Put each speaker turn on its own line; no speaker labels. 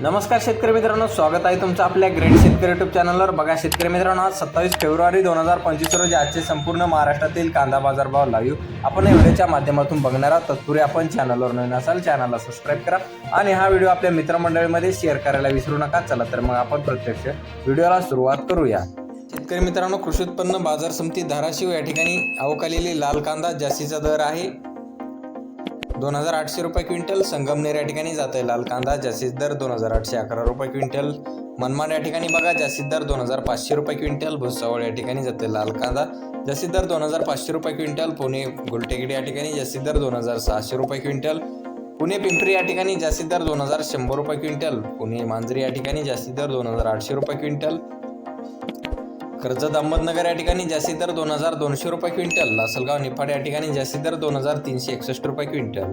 नमस्कार शेतकरी मित्रांनो स्वागत आहे तुमचं आपल्या ग्रेट शेतकरी युट्यूब चॅनलवर बघा शेतकरी मित्रांनो आज सत्तावीस फेब्रुवारी दोन हजार पंचवीस रोजी आजचे संपूर्ण महाराष्ट्रातील कांदा बाजारभाव लाईव्ह आपण या व्हिडिओच्या माध्यमातून बघणार आहोत. तत्पूर्वी आपण चॅनलवर नवीन असाल चॅनलला सबस्क्राईब करा आणि हा व्हिडिओ आपल्या मित्रमंडळीमध्ये शेअर करायला विसरू नका. चला तर मग आपण प्रत्यक्ष व्हिडिओला सुरुवात करूया. शेतकरी मित्रांनो कृषी उत्पन्न बाजार समिती धाराशिव या ठिकाणी अवकालेली लाल कांदा जास्तीचा दर आहे. दोन हजार आठशे रुपये क्विंटल संगमनेर या ठिकाणी जात आहे लाल कांदा जास्तीत दर दोन हजार आठशे अकरा रुपये क्विंटल. मनमाड या ठिकाणी बघा जास्तीत दर दोन हजार पाचशे रुपये क्विंटल. भुसावळ या ठिकाणी जाते लाल कांदा. जास्तीत दर दोन हजार पाचशे रुपये क्विंटल. पुणे गुलटेकडी या ठिकाणी जास्तीत दर दोन हजार सहाशे रुपये क्विंटल. पुणे पिंपरी या ठिकाणी जास्तीत दर दोन हजार शंभर रुपये क्विंटल. पुणे मांजरी या ठिकाणी जास्तीत दर दोन हजार आठशे रुपये क्विंटल. कर्जत अहमदनगर या ठिकाणी जास्ती दर दोन हजार दोनशे रुपये क्विंटल लासलगाव निफाड या ठिकाणी जास्ती दर दोन हजार तीनशे एकसष्ट रुपये क्विंटल.